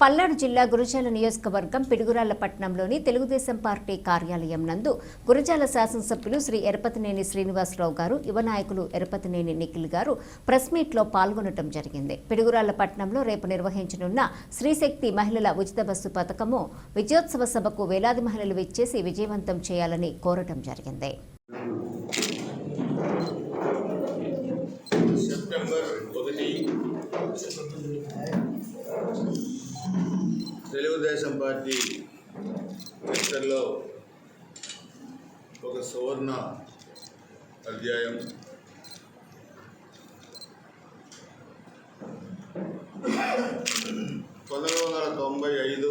పల్నాడు జిల్లా గురజాల నియోజకవర్గం పిడుగురాల పట్టణంలోని తెలుగుదేశం పార్టీ కార్యాలయం నందు గురజాల శాసనసభ్యులు శ్రీ ఎరపతినేని శ్రీనివాసరావు గారు యువ నాయకులు ఎరపతినేని నిఖిల్ గారు ప్రెస్ మీట్లో పాల్గొనడం జరిగింది. పిడుగురాళ్ళ పట్టణంలో రేపు నిర్వహించనున్న శ్రీశక్తి మహిళల ఉచిత బస్సు పథకము విజయోత్సవ సభకు వేలాది మహిళలు విచ్చేసి విజయవంతం చేయాలని కోరటం జరిగింది. సెప్టెంబర్ ఒకటి తెలుగుదేశం పార్టీ చరిత్రలో ఒక సువర్ణ అధ్యాయం. పంతొమ్మిది వందల తొంభై ఐదు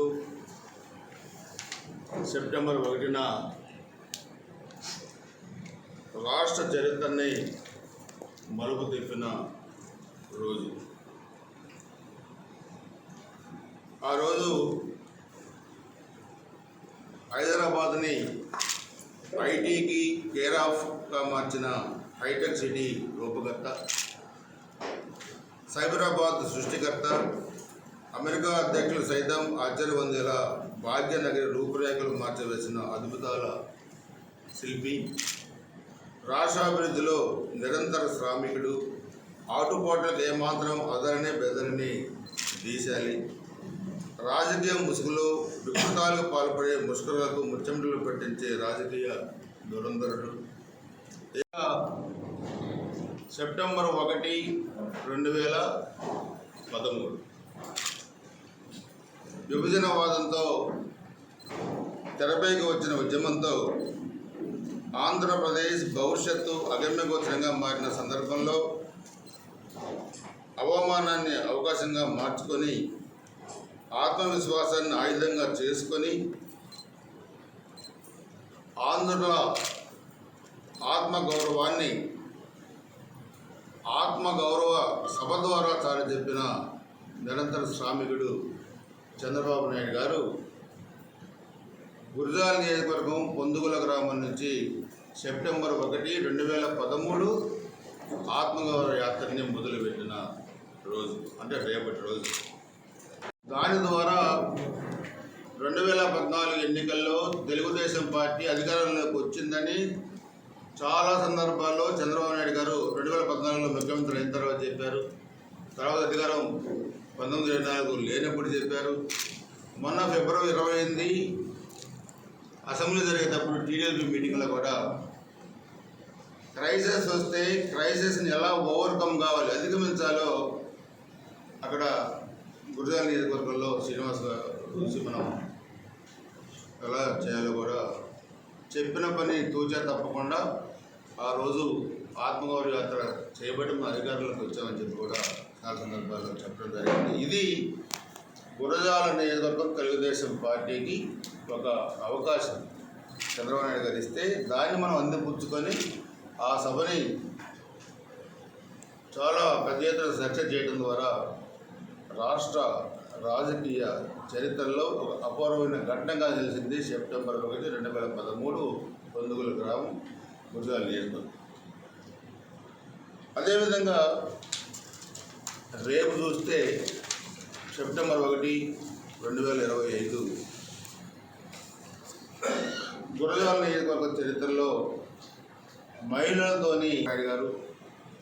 సెప్టెంబర్ ఒకటిన రాష్ట్ర చరిత్రని మలుపు తిప్పిన రోజు. ఆ రోజు హైదరాబాద్ని ఐటీకి కేర్ ఆఫ్గా మార్చిన హైటెక్ సిటీ రూపకర్త సైబరాబాద్ సృష్టికర్త అమెరికా అధ్యక్షులు సైతం ఆశ్చర్య పొందేలా భాగ్యనగరి రూపురేఖలు మార్చవేసిన అద్భుతాల శిల్పి రాష్ట్రాభివృద్ధిలో నిరంతర శ్రామికుడు ఆటుపాట్లకు ఏమాత్రం అదరని బెదరని దీశాలి రాజకీయ ముసుగులో వికృతాలకు పాల్పడే ముష్కరులకు ముచ్చమటలు పెట్టించే రాజకీయ దురంధరుడు. ఇక సెప్టెంబర్ ఒకటి రెండు వేల పదమూడు. విభజనవాదంతో తెరపైకి వచ్చిన ఉద్యమంతో ఆంధ్రప్రదేశ్ భవిష్యత్తు అగమ్యగోచరంగా మారిన సందర్భంలో అవమానాన్ని అవకాశంగా మార్చుకొని ఆత్మవిశ్వాసాన్ని ఆయుధంగా చేసుకొని ఆంధ్రుల ఆత్మగౌరవాన్ని ఆత్మగౌరవ సభ ద్వారా తాను చెప్పిన నిరంతర శ్రామికుడు చంద్రబాబు నాయుడు గారు గురిజాల నియోజకవర్గం పొందుగుల గ్రామం నుంచి సెప్టెంబర్ ఒకటి రెండు వేల పదమూడు ఆత్మగౌరవ యాత్రని మొదలుపెట్టిన రోజు అంటే రేపటి రోజు. దాని ద్వారా రెండు వేల పద్నాలుగు ఎన్నికల్లో తెలుగుదేశం పార్టీ అధికారంలోకి వచ్చిందని చాలా సందర్భాల్లో చంద్రబాబు నాయుడు గారు రెండు వేల పద్నాలుగులో ముఖ్యమంత్రి అయిన తర్వాత చెప్పారు. తర్వాత అధికారం పంతొమ్మిది ఇరవై నాలుగు లేనప్పుడు చెప్పారు. మొన్న ఫిబ్రవరి ఇరవై ఎనిమిది అసెంబ్లీ జరిగేటప్పుడు టీడీఎల్పీ మీటింగ్లో కూడా క్రైసిస్ వస్తే క్రైసిస్ని ఎలా ఓవర్కమ్ కావాలి అధిగమించాలో అక్కడ గురజాల నియోజకవర్గంలో శ్రీనివాస్ చూసి మనం ఎలా చేయాలో కూడా చెప్పిన పని తూచా తప్పకుండా ఆ రోజు ఆత్మగౌరవ యాత్ర చేయబడి మా అధికారులకు వచ్చామని చెప్పి కూడా చాలా సందర్భాల్లో చెప్పడం జరిగింది. ఇది గురజాల నియోజకవర్గం తెలుగుదేశం పార్టీకి ఒక అవకాశం చంద్రబాబు నాయుడు గారు ఇస్తే దాన్ని మనం అందిపుచ్చుకొని ఆ సభని చాలా పెద్ద ఎత్తున చర్చ చేయడం ద్వారా రాష్ట్ర రాజకీయ చరిత్రలో ఒక అపూర్వమైన ఘటనగా తెలిసింది సెప్టెంబర్ ఒకటి రెండు వేల పదమూడు పొందుగుల గ్రామం గుజరాల్ నియోజకవర్గం. అదేవిధంగా రేపు చూస్తే సెప్టెంబర్ ఒకటి రెండు వేల ఇరవై ఐదు గురజాల నియోజకవర్గ చరిత్రలో మహిళలతోని నాయుడు గారు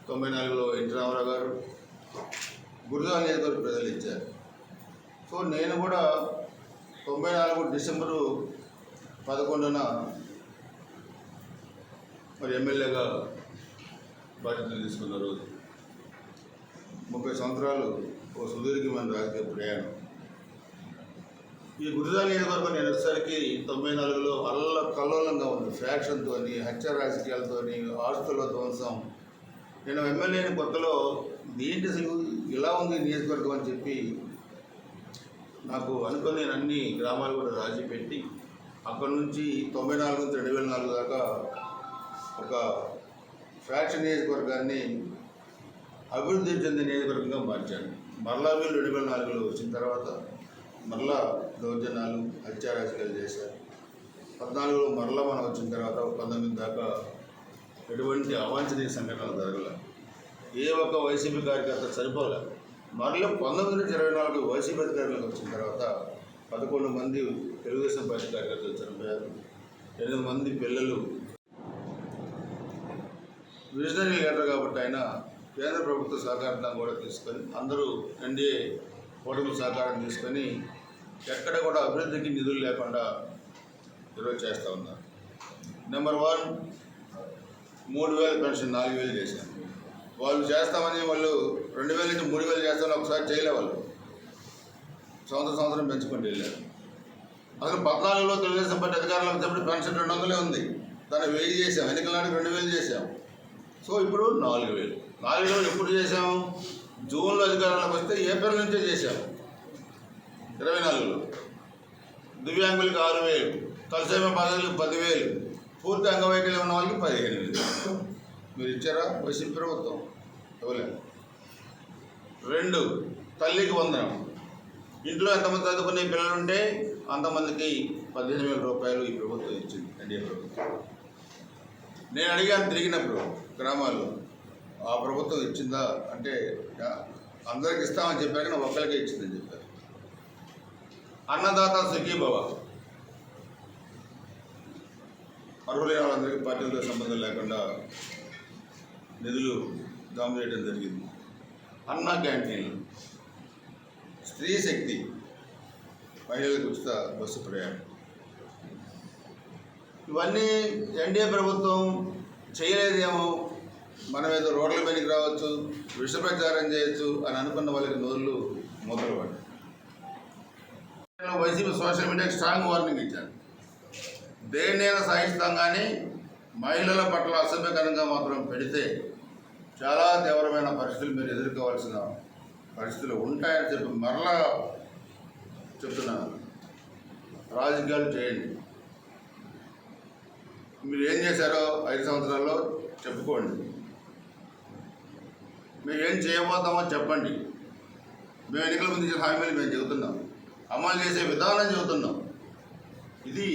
తొంభై నాలుగులో ఎన్టీ రామారావు గారు గురజాల నియోజకవర్గ ప్రజలు ఇచ్చారు. సో నేను కూడా తొంభై నాలుగు డిసెంబరు పదకొండున మరి ఎమ్మెల్యేగా బాధ్యతలు తీసుకున్న రోజు ముప్పై సంవత్సరాలు ఓ సుదీర్ఘమైన రాజకీయ ప్రయాణం. ఈ గురుజాల నియోజకవర్గం నేను వచ్చేసరికి తొంభై నాలుగులో అల్ల కల్లోలంగా ఉంది. ఫ్యాక్షన్తో హత్య రాజకీయాలతో ఆస్తుల ధ్వంసం. నేను ఎమ్మెల్యేని కొత్తలో ఏంటి అసలు ఇలా ఉంది నియోజకవర్గం అని చెప్పి నాకు అనుకుని నేను అన్ని గ్రామాలు కూడా రాజీ పెట్టి అక్కడ నుంచి తొంభై నాలుగు నుంచి రెండు వేల నాలుగు దాకా ఒక ఫ్యాక్షన్ నియోజకవర్గాన్ని అభివృద్ధి చెందిన నియోజకవర్గంగా మార్చాను. మరలా వీళ్ళు రెండు వేల నాలుగులో వచ్చిన తర్వాత మరలా దౌర్జన్యాలు హత్యారాజకీయాలు చేశారు. పద్నాలుగులో మరలా మనం వచ్చిన తర్వాత పంతొమ్మిది దాకా ఎటువంటి అవాంఛనీయ సంఘటనలు జరగలేదు. ఏ ఒక్క వైసీపీ కార్యకర్త చనిపోలే. మరలో పంతొమ్మిది నుంచి ఇరవై నాలుగు వైసీపీ అధికారులకు వచ్చిన తర్వాత పదకొండు మంది తెలుగుదేశం పార్టీ కార్యకర్తలు చనిపోయారు. ఎనిమిది మంది పిల్లలు విజనరీ లీడర్ కాబట్టి ఆయన కేంద్ర ప్రభుత్వ సహకారం కూడా తీసుకొని అందరూ ఎన్డీఏ కూటమి సహకారం తీసుకొని ఎక్కడ కూడా అభివృద్ధికి నిధులు లేకుండా ఈరోజు చేస్తూ ఉన్నారు. నెంబర్ వన్ మూడు వేల పెన్షన్ నాలుగు వేలు చేశాను వాళ్ళు చేస్తామని వాళ్ళు రెండు వేల నుంచి మూడు వేలు చేస్తామని ఒకసారి చేయలే వాళ్ళు. సంవత్సరం సంవత్సరం పెంచుకుంటూ వెళ్ళారు. అసలు పద్నాలుగులో తెలుగుదేశం పార్టీ అధికారంలో వచ్చినప్పుడు పెన్షన్ రెండు వందలే ఉంది. దాన్ని వెయ్యి చేసాం ఎన్నికల నాటికి రెండు వేలు చేసాం సో ఇప్పుడు నాలుగు వేలు. నాలుగు వేలు ఎప్పుడు చేసాం జూన్లో అధికారంలోకి వస్తే ఏప్రిల్ నుంచే చేసాం ఇరవై నాలుగులో. దివ్యాంగులకు ఆరు వేలు. తలసేమ బాధితులకు పదివేలు. పూర్తి అంగవైకల్యం ఉన్న వాళ్ళకి పదిహేను వేలు. మీరు ఇచ్చారా? వైసీపీ ప్రభుత్వం? ఇవ్వలేదు. రెండు తల్లికి వందనం. ఇంట్లో ఎంతమంది చదువుకునే పిల్లలు ఉంటే అంతమందికి పదిహేను వేల రూపాయలు ఈ ప్రభుత్వం ఇచ్చింది ఎన్డీఏ ప్రభుత్వం. నేను అడిగాను తిరిగినప్పుడు గ్రామాల్లో ఆ ప్రభుత్వం ఇచ్చిందా? అంటే అందరికి ఇస్తామని చెప్పారు కానీ ఒక్కరికే ఇచ్చిందని చెప్పారు. అన్నదాత సుఖీభవ. అర్హులైన వాళ్ళందరికీ పార్టీలతో సంబంధం లేకుండా నిధులు జామ చేయడం జరిగింది. అన్న క్యాంటీన్లు స్త్రీ శక్తి మహిళలకు ఉచిత బస్సు ప్రయాణం. ఇవన్నీ ఎన్డీఏ ప్రభుత్వం చేయలేదేమో మనం ఏదో రోడ్ల మీదకి రావచ్చు విష ప్రచారం చేయొచ్చు అని అనుకున్న వాళ్ళకి నోళ్ళు మొదలు వైసీపీ సోషల్ మీడియాకి స్ట్రాంగ్ వార్నింగ్ ఇచ్చారు. దేన్నైనా సహిస్తాం కానీ మహిళల పట్ల అసభ్యకరంగా మాత్రం పెడితే చాలా తీవ్రమైన పరిస్థితులు మీరు ఎదుర్కోవాల్సిన పరిస్థితులు ఉంటాయని చెప్పి మరలా చెప్తున్నాను. రాజకీయాలు చేయండి. మీరు ఏం చేశారో ఐదు సంవత్సరాల్లో చెప్పుకోండి. మేము ఏం చేయబోతామో చెప్పండి. మేము ఎన్నికల ముందు ఇచ్చిన హామీలు మేము చెబుతున్నాం. అమలు చేసే విధానం చెబుతున్నాం. ఇది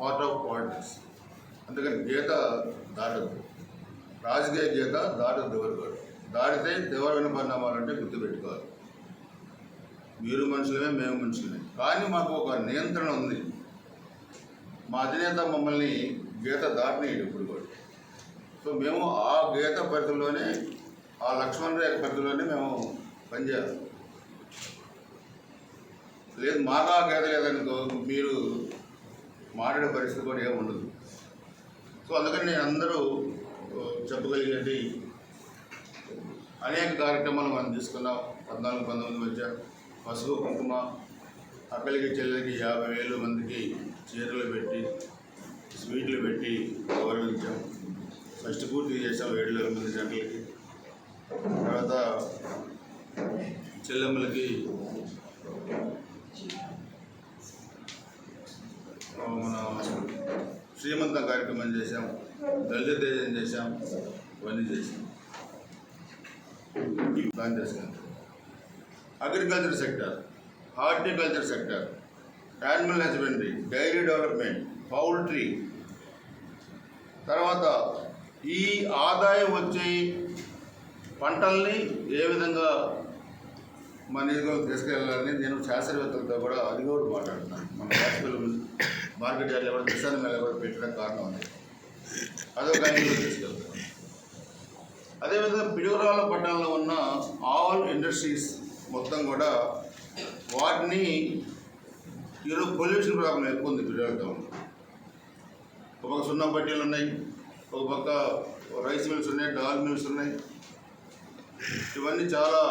పార్ట్ ఆఫ్ పాలిటిక్స్ అందుకని గీత దాటదు. రాజకీయ గీత దాటదు ఎవరు? కూడా దాటితే తీవ్రమైన పరిణామాలంటే గుర్తుపెట్టుకోవాలి. మీరు మనుషులమే మేము మనుషులమే. కానీ మాకు ఒక నియంత్రణ ఉంది. మా అధినేత మమ్మల్ని గీత దాటినేయడు ఇప్పుడు కూడా. సో మేము ఆ గీత పరిధిలోనే ఆ లక్ష్మణ రేఖ పరిధిలోనే మేము పనిచేయాలి. లేదు మాకు ఆ గీత లేదనుకో మీరు మాట్లాడే పరిస్థితి కూడా ఏమి ఉండదు సో అందుకని నేను అందరూ చెప్పగలిగేది అనేక కార్యక్రమాలు మనం తీసుకున్నాం. పద్నాలుగు పంతొమ్మిది మధ్య పసుపు కుంకుమ అక్కలికి చెల్లెలకి యాభై వేలు మందికి చీరలు పెట్టి స్వీట్లు పెట్టి గౌరవించాం. ఫస్ట్ పూర్తి చేసాం ఏడు వేల మంది జంటలకి. తర్వాత చెల్లెమ్మలకి మన శ్రీమంతం కార్యక్రమం చేశాం దళిత దేశం చేశాం ఇవన్నీ చేశాం. Plan agriculture sector horticulture sector animal husbandry dairy development poultry తర్వాత ఈ ఆదాయం వచ్చే పంటల్ని ఏ విధంగా మన నిధులకు తీసుకెళ్ళాలని నేను శాస్త్రవేత్తలతో కూడా అది కూడా మాట్లాడుతున్నాను. మార్కెట్ యార్డ్లో కూడా కిసాన్ మేళ కూడా పెట్టడం కారణం ఉంది అదొక తీసుకెళ్తాం అదేవిధంగా పిడుగురాల పట్టణంలో ఉన్న ఆల్ ఇండస్ట్రీస్ మొత్తం కూడా వాటిని ఈరోజు పొల్యూషన్ ప్రాబ్లం ఎక్కువ ఉంది పిడుగురాల టౌన్లో. ఒక పక్క సున్నం పట్టీలు ఉన్నాయి ఒక పక్క రైస్ మిల్స్ ఉన్నాయి డాల్ మిల్స్ ఉన్నాయి. ఇవన్నీ చాలా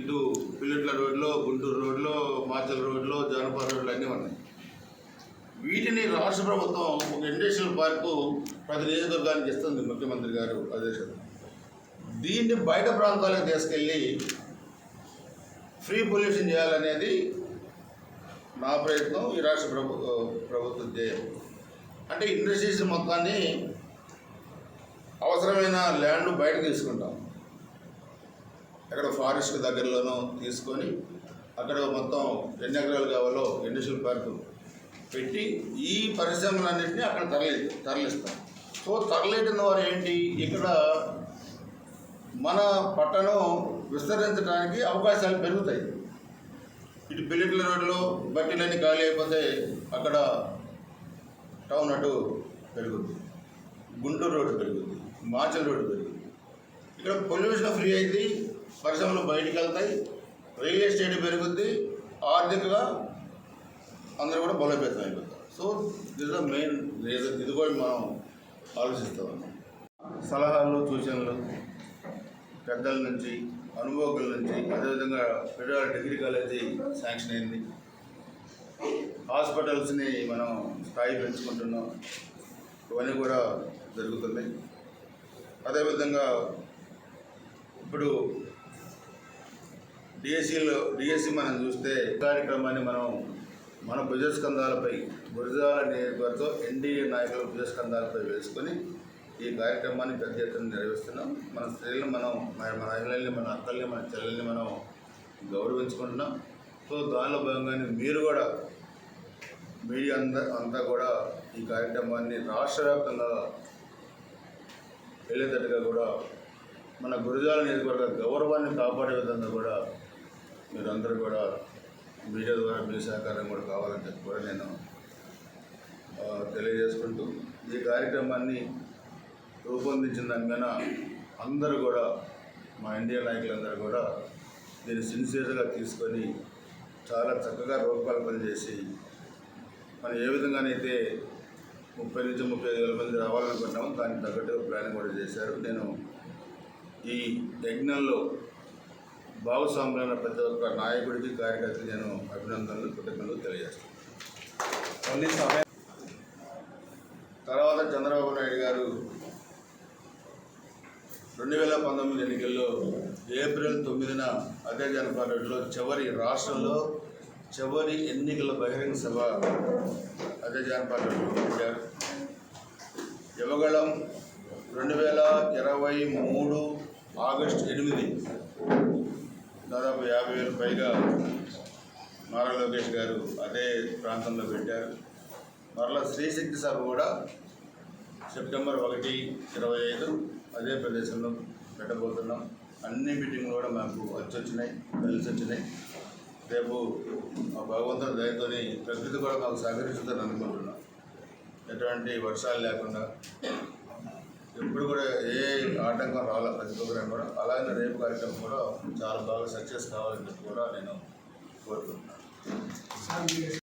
ఇటు పిల్లట్ల రోడ్లో గుంటూరు రోడ్లో మాచల్ రోడ్లో జానపద రోడ్లు అన్నీ ఉన్నాయి. వీటిని రాష్ట్ర ప్రభుత్వం ఒక ఇండస్ట్రియల్ పార్కు ప్రతి నియోజకవర్గానికి ఇస్తుంది ముఖ్యమంత్రి గారు ఆదేశాలు. దీన్ని బయట ప్రాంతాలకు తీసుకెళ్ళి ఫ్రీ పొల్యూషన్ చేయాలనేది నా ప్రయత్నం ఈ రాష్ట్ర ప్రభు ప్రభుత్వం ధ్యేయం. అంటే ఇండస్ట్రీస్ మొత్తాన్ని అవసరమైన ల్యాండ్ బయట తీసుకుంటాం. ఎక్కడ ఫారెస్ట్ దగ్గరలోనూ తీసుకొని అక్కడ మొత్తం ఎన్ని ఎకరాలు కావాలో ఇండస్ట్రియల్ పార్కు పెట్టి ఈ పరిశ్రమలన్నింటినీ అక్కడ తరలి తరలిస్తాం సో తరలిటిన వారు ఏంటి? ఇక్కడ మన పట్టణం విస్తరించడానికి అవకాశాలు పెరుగుతాయి. ఇటు బిల్లెట్ల రోడ్లో బట్టీలన్నీ ఖాళీ అయిపోతే అక్కడ టౌన్ అటు పెరుగుద్ది. గుంటూరు రోడ్డు పెరుగుద్ది. మాచల్ రోడ్డు పెరుగుద్ది. ఇక్కడ పొల్యూషన్ ఫ్రీ అయింది. పరిశ్రమలు బయటికి వెళ్తాయి. రియల్ ఎస్టేట్ పెరుగుద్ది. ఆర్థికంగా అందరూ కూడా బలోపేతం అయిపోతారు. So this the main reason ఇది కూడా మనం ఆలోచిస్తాం సలహాలు సూచనలు పెద్దల నుంచి అనుభవకుల నుంచి అదేవిధంగా ఫెడరల్ డిగ్రీ కాలేజీ శాంక్షన్ అయింది. హాస్పిటల్స్ని మనం స్థాయి పెంచుకుంటున్నాం. ఇవన్నీ కూడా జరుగుతున్నాయి. అదేవిధంగా ఇప్పుడు డిఎస్సిలో డిఎస్సి మనం చూస్తే కార్యక్రమాన్ని మనం మన భుజస్కంధాలపై గురజాల నియోజకవర్గంతో ఎన్డీఏ నాయకులు భుజస్కంధాలపై వేసుకొని ఈ కార్యక్రమాన్ని పెద్ద ఎత్తున నిర్వహిస్తున్నాం. మన స్త్రీలను మనం మన మహిళల్ని మన అక్కల్ని మన చెల్లెల్ని మనం గౌరవించుకుంటున్నాం. సో దానిలో భాగంగానే మీరు కూడా మీడియా అంతా అంతా కూడా ఈ కార్యక్రమాన్ని రాష్ట్ర వ్యాప్తంగా వెళ్ళేటట్టుగా కూడా మన గురుజాల నియోజకవర్గ గౌరవాన్ని కాపాడే విధంగా కూడా మీరందరూ కూడా మీడియా ద్వారా మీ సహకారం కూడా కావాలని చెప్పి కూడా నేను తెలియజేసుకుంటూ ఈ కార్యక్రమాన్ని రూపొందించిన దానిపైన అందరూ కూడా మా ఇండియా నాయకులందరూ కూడా దీన్ని సిన్సియర్గా తీసుకొని చాలా చక్కగా రూపకల్పన చేసి మనం ఏ విధంగానైతే ముప్పై నుంచి ముప్పై ఐదు వేల మంది రావాలనుకుంటున్నామో దానికి తగ్గట్టు ప్లాన్ కూడా చేశారు. నేను ఈ యజ్ఞంలో భాగస్వాములైన ప్రతి ఒక్క నాయకుడికి కార్యకర్తకి నేను అభినందనలు కృతజ్ఞతలు తెలియజేస్తాను కొన్ని సమయం తర్వాత చంద్రబాబు నాయుడు గారు రెండు వేల పంతొమ్మిది ఎన్నికల్లో ఏప్రిల్ తొమ్మిదిన అదే జనపార్టీలో చివరి రాష్ట్రంలో చివరి ఎన్నికల బహిరంగ సభ అదే జనపార్టీలో పెట్టారు యువగళం రెండు వేల ఇరవై మూడు ఆగస్టు ఎనిమిది దాదాపు యాభై వేలు పైగా నారా లోకేష్ గారు అదే ప్రాంతంలో పెట్టారు. మరలా శ్రీశక్తి సభ కూడా సెప్టెంబర్ ఒకటి ఇరవై ఐదు అదే ప్రదేశంలో పెట్టబోతున్నాం. అన్ని మీటింగ్లు కూడా మాకు వచ్చి వచ్చినాయి కలిసి వచ్చినాయి రేపు మా భగవంతుడు దయతోని ప్రకృతి కూడా మాకు సహకరిస్తుందని అనుకుంటున్నాం. ఎటువంటి వర్షాలు లేకుండా ఇప్పుడు కూడా ఏ ఆటంకం రాలే ప్రతి ప్రోగ్రాం కూడా. అలాగే రేపు కార్యక్రమం కూడా చాలా బాగా సక్సెస్ కావాలని చెప్పి కూడా నేను కోరుకుంటున్నాను.